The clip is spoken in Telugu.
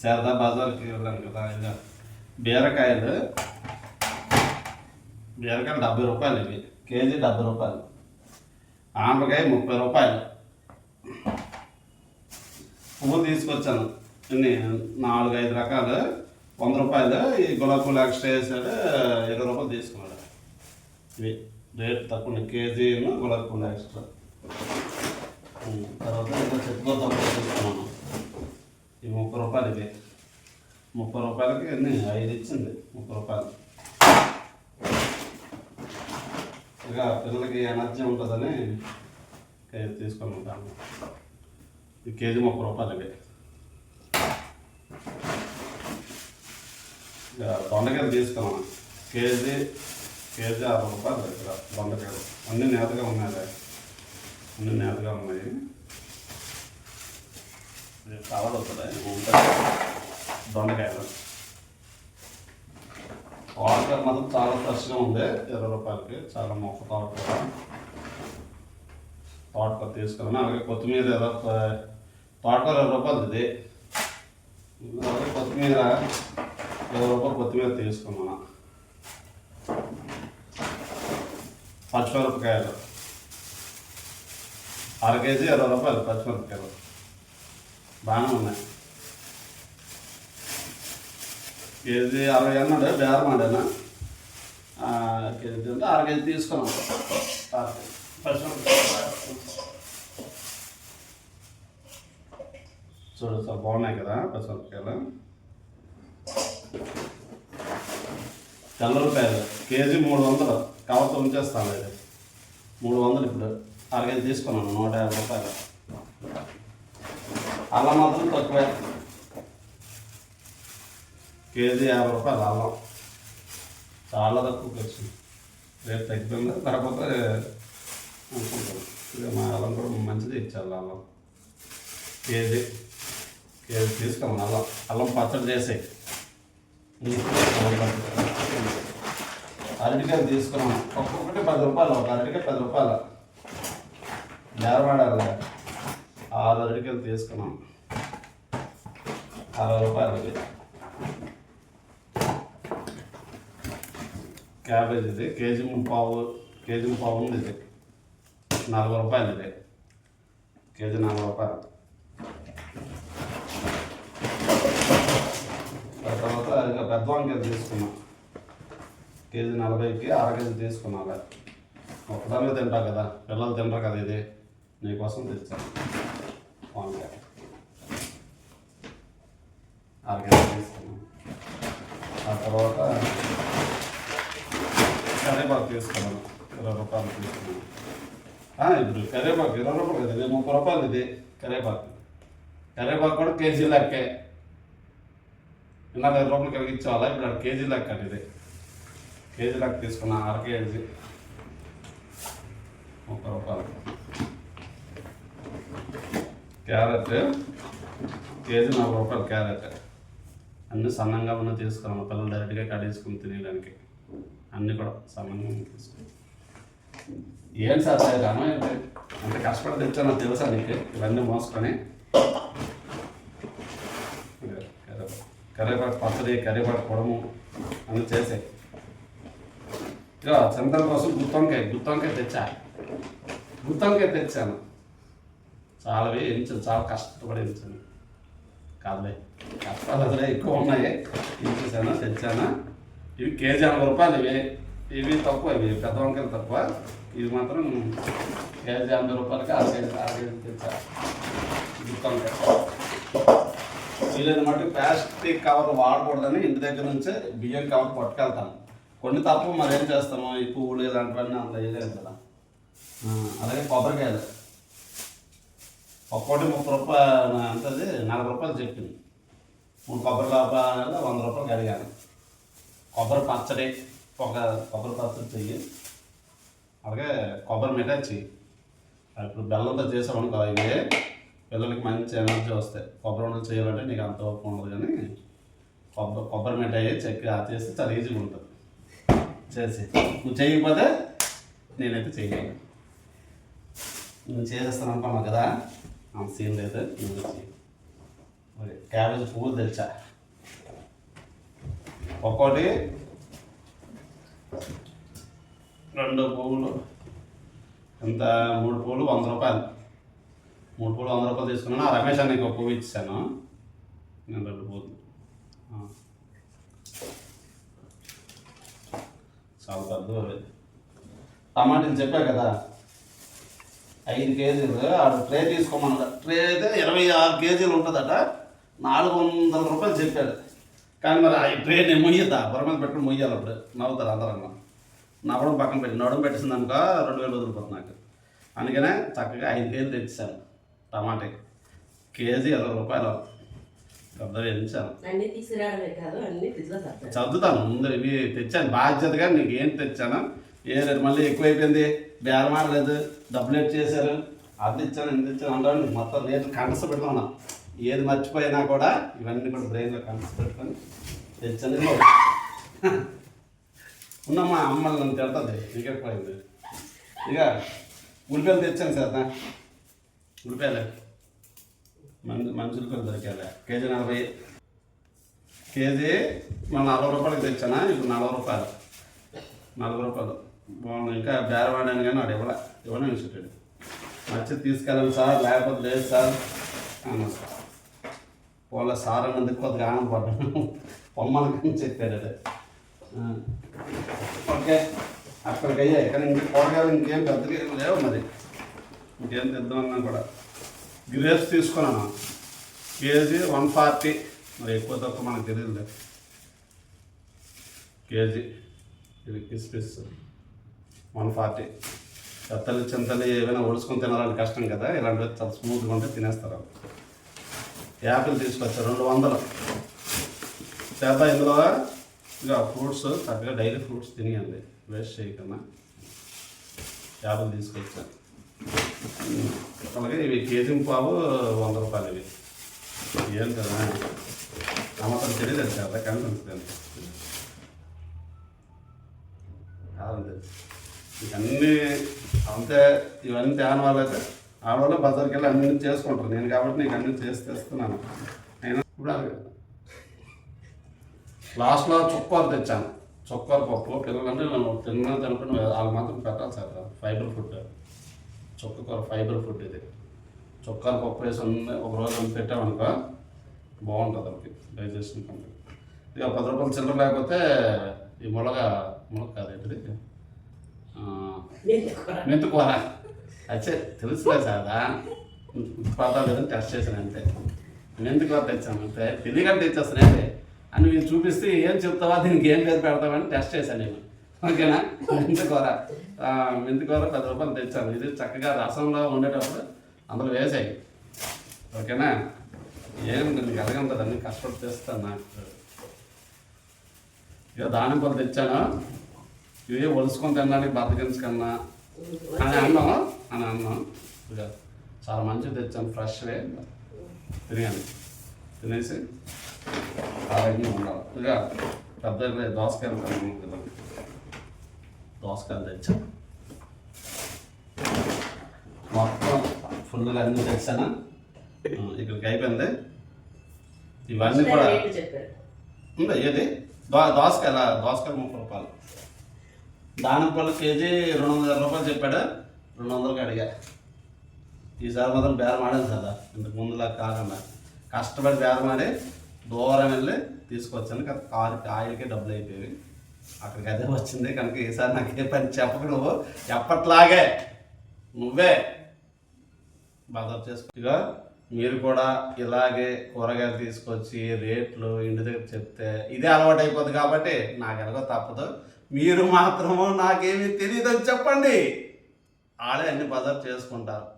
శారదా బజార్కి వెళ్ళాను కదా ఇక బీరకాయలు బీరకాయలు డెబ్బై రూపాయలు ఇవి. కేజీ డెబ్బై రూపాయలు. ఆంబకాయ ముప్పై రూపాయలు. పువ్వు తీసుకొచ్చాను. ఇన్ని నాలుగు ఐదు రకాలు. వంద రూపాయలు. ఈ గులాబీ పూలు ఎక్స్ట్రా వేసాడు. ఇరవై రూపాయలు తీసుకున్నాడు. ఇవి రేట్ తక్కువ కేజీ గులాబీ పూలు ఎక్స్ట్రా. తర్వాత ఇంకా చెట్టుకొద్దాం తీసుకున్నాను. ఈ ముప్పై రూపాయలు ఇవి ముప్పై రూపాయలకి అన్ని ఐదు ఇచ్చింది. ముప్పై రూపాయలు. ఇక పిల్లలకి ఎనర్జీ ఉంటుందని కేజీ తీసుకొని ఉంటాను ఈ కేజీ ముప్పై రూపాయలు ఇవి ఇక దొండకాయలు తీసుకున్నాను కేజీ కేజీ అరవై రూపాయలు ఇక్కడ దొండకాయలు. అన్నీ నేతగా ఉన్నాయి అన్నీ నేతగా ఉన్నాయి. ఇది అవుతుంది ఉంటుంది. దొండకాయలు. వాటర్ మాత్రం చాలా ఫ్రెష్గా ఉంది. ఇరవై రూపాయలకి చాలా మొక్క తోట తోటకూర తీసుకున్నాను. అలాగే కొత్తిమీర ఇరవై తోటకూర ఇరవై రూపాయలు ఇది. అలాగే కొత్తిమీర ఇరవై రూపాయలు కొత్తిమీర తీసుకున్నాను. పచ్చిమిరపకాయలు. అర కేజీ ఇరవై రూపాయలు పచ్చిమిరపకాయలు. బాగానే ఉన్నాయి కేజీ అరవై అన్నాడు? బేరం ఆ, కేజీ అంటే అర కేజీ తీసుకున్నాం. చూడు సార్ బాగున్నాయి కదా పచ్చిమిరపకాయలు తెల్లరకాయలు కేజీ మూడు వందలు. కవర్తో ఉంచేస్తాను. ఇది మూడు వందలు ఇప్పుడు. అర కేజీ తీసుకున్నాను నూట యాభై రూపాయలు. అల్లం మాత్రం తక్కువే. కేజీ యాభై రూపాయలు అల్లం. చాలా తక్కువ ఖర్చు. రేపు తగ్గిపోయింది కాకపోతే అనుకుంటాను మా అల్లం కూడా మంచిది ఇచ్చారు అల్లం. కేజీ కేజీ తీసుకోమని అల్లం. అల్లం పచ్చడి చేసే. అరటికాయలు తీసుకున్నాను ఒక్కొక్కటి పది రూపాయలు ఒక అరటికాయ పది రూపాయలు. నేరవాడాలి ఆరు అరటికాయలు తీసుకున్నాం. అరవై రూపాయలు క్యాబేజ్ ఇది కేజీ పావు కేజీ పావు ఉంది ఇది నలభై రూపాయలు ఇది కేజీ నలభై రూపాయలు ఆ తర్వాత ఇంకా పెద్ద వంకాయలు తీసుకున్నాం కేజీ నలభైకి అర కేజీ తీసుకున్నాం అలా ఒకదాన్ని తింటావు కదా పిల్లలు తినరు కదా ఇది నీకోసం తెచ్చాను వంకాయ అర తీసుకున్నాం ఆ తర్వాత కరివేపాకు తీసుకున్నాను ఇరవై రూపాయలు తీసుకున్నాను ఇప్పుడు కరివేపాకు ఇరవై రూపాయలు కదా ముప్పై రూపాయలు ఇది కరివేపాకు కరివేపాకు కూడా కేజీ లెక్కే. ఇందాక రూపాయలు కలిగించాలా ఇప్పుడు అది కేజీ లెక్క అండి ఇది. కేజీ లెక్క తీసుకున్నా అర కేజీ. ముప్పై రూపాయలు. క్యారెట్ కేజీ నలభై రూపాయలు క్యారెట్. అన్ని సన్నంగా ఉన్న తీసుకున్నాను పిల్లలు డైరెక్ట్గా కడేసుకుని తినేయడానికి. అన్నీ కూడా సన్నంగా ఉన్న తీసుకున్నాను ఏంటి సార్ రామా ఏంటి అంత కష్టపడి తెచ్చానో తెలుసా నీకు? ఇవన్నీ మోసుకొని. కరివేపాకు పచ్చడి కరివేపాకు పొడము అన్నీ చేసాయి. ఇక చంద్రం కోసం గుత్తంకాయ గుత్తంకాయ తెచ్చా? గుత్తంకాయ తెచ్చాను. చాలా ఎంచాను చాలా కష్టపడి ఎంచాను కాదులే. కష్టాలు అసలే ఎక్కువ ఉన్నాయి. ఎంచేసాను తెచ్చానా? ఇవి కేజీ ఎనభై రూపాయలు ఇవి. ఇవి తక్కువ ఇవి పెద్ద వంకాయలు తక్కువ. ఇది మాత్రం కేజీ ఎనభై రూపాయలకి అర కేజీ అర కేజీ తెచ్చా. ప్లాస్టిక్ కవర్ వాడకూడదని ఇంటి దగ్గర నుంచే బియ్యం కవర్ పట్టుకెళ్తాను. కొన్ని తప్ప మరి ఏం చేస్తాము ఈ పువ్వులు ఇలాంటివన్నీ అంత వేయలేదు కదా. అలాగే కొబ్బరికాయలు. ఒక్కోటి ముప్పై రూపాయలు అంతది నలభై రూపాయలు చెప్పింది. మూడు కొబ్బరి లోపాయలు వంద రూపాయలు అడిగాను. కొబ్బరి పచ్చడి ఒక కొబ్బరి పచ్చడి చెయ్యి. అలాగే కొబ్బరి మిఠాయి చెయ్యి. ఇప్పుడు బెల్లంతో చేసామనుకో ఇవి పిల్లలకి మంచి ఎనర్జీ వస్తాయి. కొబ్బరి ఉండలు చేయాలంటే నీకు అంత ఓపిక ఉండదు కానీ కొబ్బరి కొబ్బరి మిఠాయి చెక్కి ఆ చేస్తే చాలా ఈజీగా ఉంటుంది. చేసి నువ్వు చేయకపోతే నేనైతే చేయలేను నువ్వు చేసేస్తాను అనుకున్నావు కదా. సీన్ లేదు క్యాబేజ్ పువ్వులు తెచ్చా ఒక్కోటి రెండు పువ్వులు ఎంత? మూడు పువ్వులు వంద రూపాయలు. మూడు పూలు వంద రూపాయలు తీసుకున్నాను. ఆ రమేష్ అన్నకి ఒక పువ్వు ఇచ్చాను. నేను రెండు పూలు చాలా పెద్ద అవి. టమాటాలు చెప్పా కదా? ఐదు కేజీలు. ఆడు ట్రే తీసుకోమన్నాడు ట్రే అయితే ఇరవై ఆరు కేజీలు ఉంటుందట. నాలుగు వందల రూపాయలు చెప్పాడు. కానీ మరి ఆ ట్రే నేను మొయ్యద్దా? బుర్ర మీద పెట్టుకుని మొయ్యాలి అప్పుడు. నవ్వుతారు అందరన్నా నవ్వడం పక్కన పెట్టి నవ్వడం పెట్టేసింది అనుకో రెండు వేలు వదిలిపోతుంది నాకు. అందుకనే చక్కగా ఐదు కేజీలు తెచ్చాను టమాటా. కేజీ ఇరవై రూపాయలు. పెద్దవి ఫ్రిడ్జ్లో సర్దాలి. చదువుతాను. ముందు ఇవి తెచ్చాను. బాధ్యతగా నీకు ఏం తెచ్చాను ఏ రేటు మళ్ళీ ఎక్కువైపోయింది. బేరం ఆడలేదు డబ్బులు ఎట్ చేశారు అది ఇచ్చాను ఇంత ఇచ్చాను అందరూ మొత్తం నేను కంటస పెట్టుకున్నాను ఏది మర్చిపోయినా కూడా ఇవన్నీ కూడా బ్రెయిన్లో కంటస పెట్టుకొని తెచ్చాను ఇదిగో. ఉన్నమ్మా అమ్మల్ని నన్ను తిడుతుంది. నీకెక్కువైంది ఇక ఉల్లిపాయలు తెచ్చాను సార్ నా ఉల్లిపాయలు. మంచి మంచి ఉల్లిపాయలు దొరికాయి కేజీ నలభై. కేజీ మన నలభై రూపాయలకి తెచ్చానా? ఇప్పుడు నలభై రూపాయలు. నలభై రూపాయలు. బాగుంది ఇంకా బేరవాడాను కానీ వాడు ఇవ్వలే. ఇవ్వలేని చెప్పాడు నచ్చి తీసుకెళ్ళండి సార్ లేకపోతే లేదు సార్. అన్నా వాళ్ళ సార్ అన్నందుకు కొద్దిగా ఆనందపడ్డాను. పొమ్మలకని చెప్పాడు అది. ఓకే. అక్కడికి అయ్యాయి కానీ ఇంక కూరగాయలు ఇంకేం పెద్దగా లేవు మరి. ఇంకేం తెద్దామన్నా కూడా. గ్రేప్స్ తీసుకున్నాను. KG one forty. మరి ఎక్కువ తక్కువ మనకు తెలియదు కేజీ. ఇది కిస్మిస్ వన్ ఫార్టీ చెత్తలు చింతలు ఏమైనా ఒడుచుకొని తినాలని కష్టం కదా ఇలాంటివి చాలా స్మూత్గా ఉంటే తినేస్తారు యాపిల్ తీసుకొచ్చారు రెండు వందలు. చేత ఇందులో ఇంకా ఫ్రూట్స్ చక్కగా డైలీ ఫ్రూట్స్ తినేయండి వేస్ట్ చేయకుండా. యాపిల్ తీసుకొచ్చాను అలాగే ఇవి కేజీ పావు వంద రూపాయలు ఇవి. ఏం కదా? అమ్మకం తెలియదు కదా కనిపించదండి తెలుసు ఇవన్నీ అంతే ఇవన్నీ తేని వాళ్ళైతే ఆడవాళ్ళు బజార్కి వెళ్ళి అన్ని చేసుకుంటారు. నేను కాబట్టి నీకు అన్ని చేసి తెస్తున్నాను. అయినా ఇప్పుడు అది లాస్ట్లో చుక్కలు తెచ్చాను. చుక్కల పప్పు పిల్లలంటే నేను తిన్నా తినకుండా వాళ్ళు మాత్రం పెట్టాలి సార్. Fibre food. చుక్క కూర ఫైబర్ ఫుడ్ ఇది. చుక్కల పప్పు వేసి అన్నీ ఒక రోజు అన్ని పెట్టామనుకో బాగుంటుంది వాళ్ళకి డైజెషన్ కంప్లీట్. ఇక పది రూపాయలు చిల్లర లేకపోతే ఈ ములగ ములగ కాదు ఏంటిది? మెంతికూర. కూర అచ్చే తెలుసులే సాదా. పదాలు లేదని టెస్ట్ చేశాను అంతే. మెంతి కూర తెచ్చాను? అంతే. తెలియక తెచ్చేస్తాను అంతే. అని మీరు చూపిస్తే ఏం చెప్తావా? దీనికి ఏం పేరు పెడతావని టెస్ట్ చేశాను నేను. ఓకేనా? మెంతి కూర మెంతి కూర పది రూపాయలు తెచ్చాను. ఇది చక్కగా రసంలో ఉండేటప్పుడు అందులో వేసాయి. ఓకేనా? ఏం నీకు ఎలాగంటుంది కష్టపడి తెస్తాను నాకు. ఇక దానిపల్లి తెచ్చాను. ఇవే ఒలుసుకొని తినడానికి బతకించకన్నా అని అన్నాం అని అన్నాం చాలా మంచిది తెచ్చాను ఫ్రెష్వే. తినేయాలి. తినేసి ఆరోగ్యంగా ఉండాలి. ఇక పెద్ద దోసకాయలు కదా. దోసకాయలు తెచ్చాను మొత్తం ఫుల్గా అన్ని తెచ్చాను? ఇక్కడికి అయిపోయింది. ఇవన్నీ కూడా ఉందా ఏది? దో దోసకాయల? దోసకాయలు ముప్పై రూపాయలు. దానిపల్లి కేజీ రెండు వందల రూపాయలు చెప్పాడు. రెండు వందలకి అడిగా ఈసారి మాత్రం బేరం ఆడాను కదా ఇంతకు ముందులా కాకుండా కష్టపడి బేరం ఆడి దూరం వెళ్ళి తీసుకొచ్చాను. కదా కారుకి ఆయిల్కే డబ్బులు అయిపోయేవి అక్కడికి అదే వచ్చింది. కనుక ఈసారి నాకు ఏ పని చెప్పకు నువ్వు. ఎప్పట్లాగే నువ్వే బదర్ చేసుకో. మీరు కూడా ఇలాగే కూరగాయలు తీసుకొచ్చి రేట్లు ఇంటి దగ్గర చెప్తే ఇదే అలవాటు అయిపోద్ది కాబట్టి నాకు ఎలాగో తప్పదు. మీరు మాత్రము నాకేమీ తెలియదని చెప్పండి. ఆడే అన్ని బజార్ చేసుకుంటారు.